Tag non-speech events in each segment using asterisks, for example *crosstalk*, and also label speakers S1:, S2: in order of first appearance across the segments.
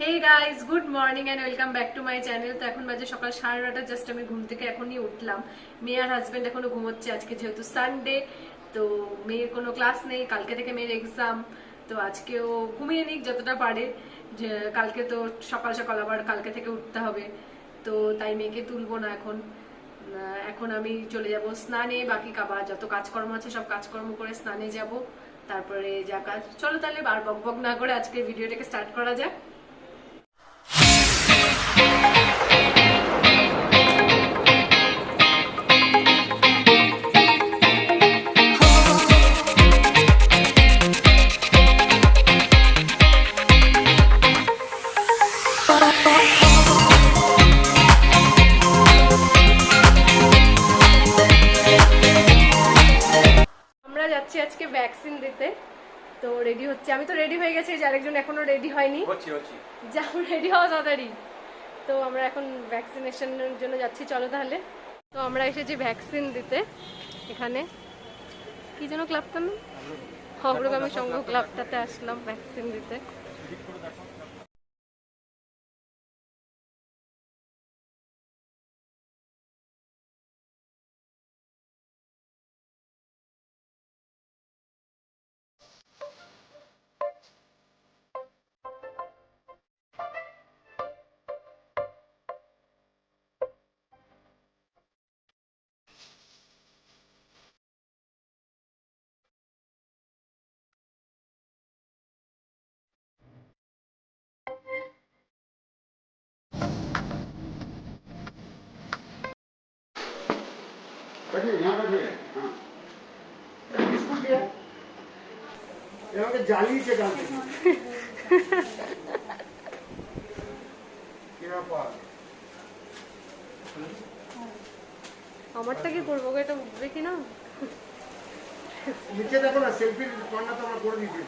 S1: Hey guys good morning and welcome back to my channel তো এখন বাজে সকাল সাড়ে নটা জাস্ট আমি ঘুম থেকে এখনই উঠলাম। মেয়ে আর হাজবেন্ড এখনও ঘুমোচ্ছে, আজকে যেহেতু সানডে তো মেয়ের কোনো ক্লাস নেই, কালকে থেকে মেয়ের এক্সাম তো আজকেও ঘুমিয়ে নিক যতটা পারে। যে কালকে তো সকাল সকাল আবার কালকে থেকে উঠতে হবে, তো তাই মেয়েকে তুলবো না এখন। এখন আমি চলে যাব স্নানে, বাকি কাবা, যত কাজকর্ম আছে সব কাজকর্ম করে স্নানে যাব। তারপরে যা কাজ, চলো তাহলে আর বক বক না করে আজকে ভিডিওটাকে স্টার্ট করা যাক। যাচ্ছি আজকে ভ্যাকসিন দিতে। তো রেডি হচ্ছে। আমি তো রেডি হয়ে গেছি যে আরেকজন এখনও রেডি হয়নি। যাও রেডি হওয়া তাড়াতাড়ি। তো আমরা এখন ভ্যাকসিনেশনের জন্য যাচ্ছি। চলো তাহলে। তো আমরা এসেছি ভ্যাকসিন দিতে এখানে। কি যেন ক্লাবটার নাম? অগ্রগামী সংঘ ক্লাবটাতে আসলাম ভ্যাকসিন দিতে।
S2: बैठिए यहाँ बैठिए हाँ बिस्कुट दिया यहाँ के जाली से डालते हैं क्या बात
S1: আমারটা কি করবো গো? এটা উঠবে কি না
S2: নিচে দেখো না সেলফির কর্নার তো আমরা করে দিয়েছি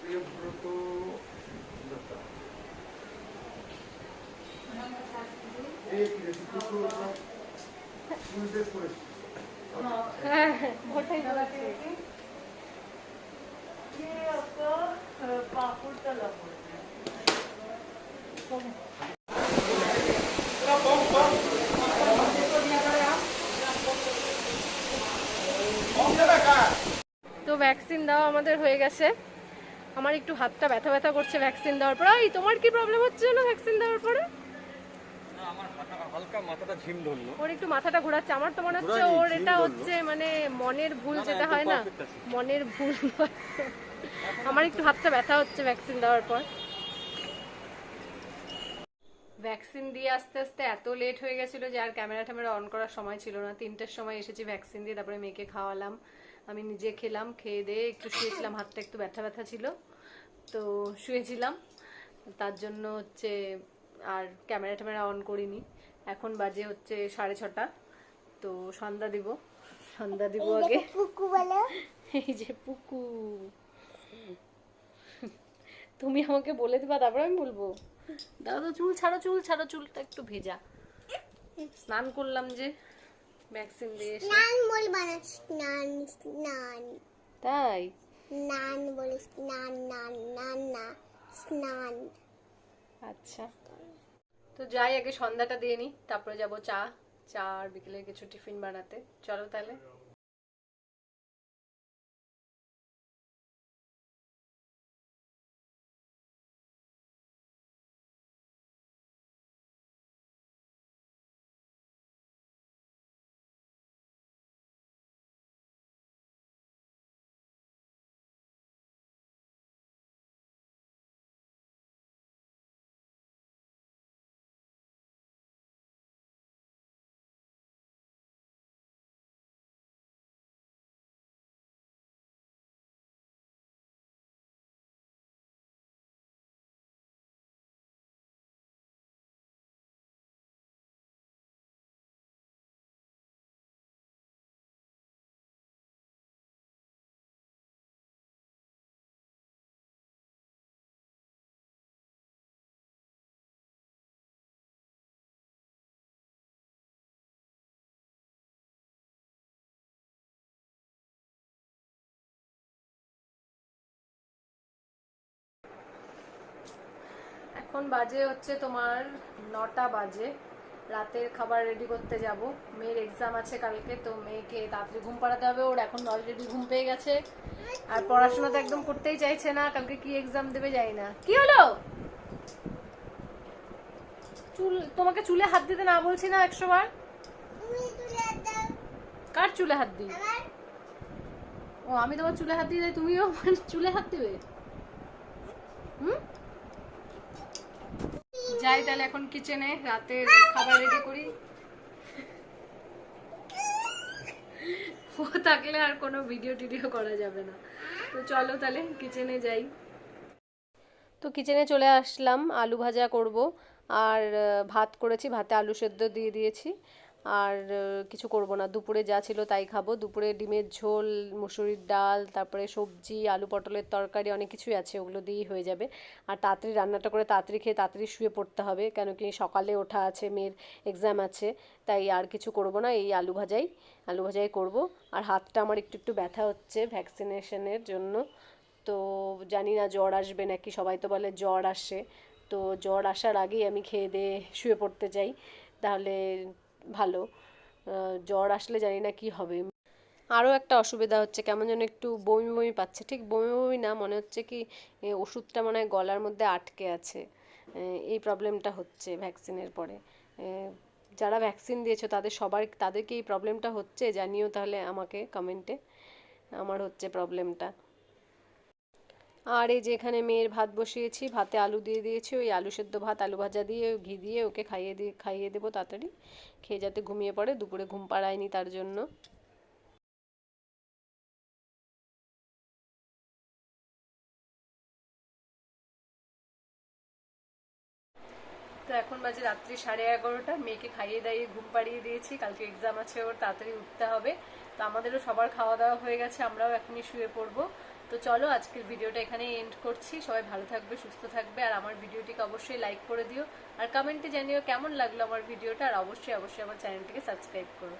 S2: প্রিয়ব্রত দত্তা। এই কি রে, তুই তো
S1: ভ্যাকসিন দেওয়া আমাদের হয়ে গেছে। আমার একটু হাতটা ব্যথা ব্যথা করছে ভ্যাকসিন দেওয়ার পর। তোমার কি প্রবলেম হচ্ছে না ভ্যাকসিন দেওয়ার পরে
S3: না আমার হালকা- হালকা মাথাটা ঝিম ধরলো
S1: ওর একটু মাথাটা ঘোরাচ্ছে আমার তো মনে হচ্ছে ওর এটা হচ্ছে মানে মনের ভুল যেটা হয় না মনের ভুল আমার একটু হাতটা ব্যথা হচ্ছে ভ্যাকসিন দেওয়ার পর। ভ্যাকসিন দিয়ে আস্তে আস্তে এত লেট হয়ে গেছিল যে আর ক্যামেরা ট্যামেরা অন করার সময় ছিল না। তিনটের সময় এসেছি ভ্যাকসিন দিয়ে তারপরে মেয়েকে খাওয়ালাম। আমি নিজে খেলাম খেয়ে দিয়ে একটু শুয়েছিলাম হাতটা একটু ব্যথা ব্যথা ছিল। তো শুয়েছিলাম। তার জন্য হচ্ছে আর ক্যামেরা ট্যামেরা অন করিনি। এখন বাজে হচ্ছে সাড়ে ছটা। তো সন্ধ্যা দিব। সন্ধ্যা দিব আগে। *laughs* এই যে পুকু। তুমি আমাকে বলে দিবা তারপর আমি বলব। দাদা তো চুল ছাড়ো চুল ছাড়ো চুলটা একটু ভেজা। স্নান করলাম যে ভ্যাকসিন দিয়ে
S4: স্নান বলবা না স্নান স্নান।
S1: তাই?
S4: নান বলে স্নান নান নান না স্নান।
S1: আচ্ছা। তো যাই, আগে সন্ধ্যাটা দিয়ে নি, তারপরে যাব চা চা আর বিকেলে কিছু টিফিন বানাতে। চলো তাহলে। এখন বাজে হচ্ছে তোমার নটা বাজে। রাতের খাবার রেডি করতে যাব। মেয়ের এক্সাম আছে কালকে, তো মেয়েকে তাড়াতাড়ি ঘুম পাড়াতে হবে। ওর এখন অলরেডি ঘুম পেয়ে গেছে। আর পড়াশোনা তো একদম করতেই চাইছে না, কালকে কি এক্সাম দেবে যাই না। কি হলো? চুল, তোমাকে চুলে হাত দিতে না বলছি না একশো বার? কার চুলে হাত দিই? ও, আমি তোমার চুলে হাত দিয়ে তুমিও চুলে হাত দিবে? হুম? যাই তাহলে এখন কিচেনে রাতের খাবার রেডি করি। ও থাকলে আর কোনো ভিডিও টিডিও করা যাবে না। তো চলো তাহলে কিচেনে যাই। তো কিচেনে চলে আসলাম, আলু ভাজা করব। আর ভাত করেছি, ভাতে আলু সেদ্ধ দিয়ে দিয়েছি। আর কিছু করব না। দুপুরে যা ছিল তাই খাব। দুপুরে ডিমের ঝোল, মুসুরির ডাল, তারপরে সবজি, আলু পটলের তরকারি অনেক কিছুই আছে, ওগুলো দিয়েই হয়ে যাবে। আর তাড়াতাড়ি রান্নাটা করে তাড়াতাড়ি খেয়ে তাড়াতাড়ি শুয়ে পড়তে হবে, কেন কি সকালে ওঠা আছে, মেয়ের এক্সাম আছে, তাই আর কিছু করব না। এই আলু ভাজাই আলু ভাজাই করব। আর হাতটা আমার একটু একটু ব্যথা হচ্ছে ভ্যাকসিনেশনের জন্য। তো জানি না, জ্বর আসবে নাকি, সবাই তো বলে জ্বর আসে। তো জ্বর আসার আগেই আমি খেয়ে দিয়ে শুয়ে পড়তে চাই। তাহলে ভালো। জ্বর আসলে জানি না কি হবে। আরও একটা অসুবিধা হচ্ছে, কেমন যেন একটু বমি বমি পাচ্ছে। ঠিক বমি বমি না, মনে হচ্ছে কি ওষুধটা মনে হয় গলার মধ্যে আটকে আছে। এই প্রবলেমটা হচ্ছে ভ্যাকসিনের পরে। যারা ভ্যাকসিন দিয়েছ, তাদের সবার তাদেরকে এই প্রবলেমটা হচ্ছে? জানিও তাহলে আমাকে কমেন্টে। আমার হচ্ছে প্রবলেমটা। আর এই যে এখানে মেয়ের ভাত বসিয়েছি, ভাতে আলু দিয়ে দিয়েছি, ওই আলু সেদ্ধ ভাত, আলু ভাজা দিয়ে ঘি দিয়ে ওকে খাইয়ে দিয়ে, খাইয়ে দেবো তাড়াতাড়ি। খেয়ে যাতে ঘুমিয়ে পড়ে, দুপুরে ঘুম পাড়ায়নি তার জন্য। তো এখন বাজে রাত্রি সাড়ে এগারোটা, মেয়েকে খাইয়ে দাইয়ে ঘুম পাড়িয়ে দিয়েছি, কালকে এক্সাম আছে ওর, তাড়াতাড়ি উঠতে হবে। তো আমাদেরও সবার খাওয়া দাওয়া হয়ে গেছে, আমরাও এখনই শুয়ে পড়ব। তো চলো, আজকের ভিডিওটা এখানে এন্ড করছি। সবাই ভালো থাকবে, সুস্থ থাকবে, আর আমার ভিডিওটিকে অবশ্যই লাইক করে দিও। আর কমেন্টে জানিও কেমন লাগল আমার ভিডিওটা, আর অবশ্যই অবশ্যই আমার চ্যানেলটিকে সাবস্ক্রাইব করো।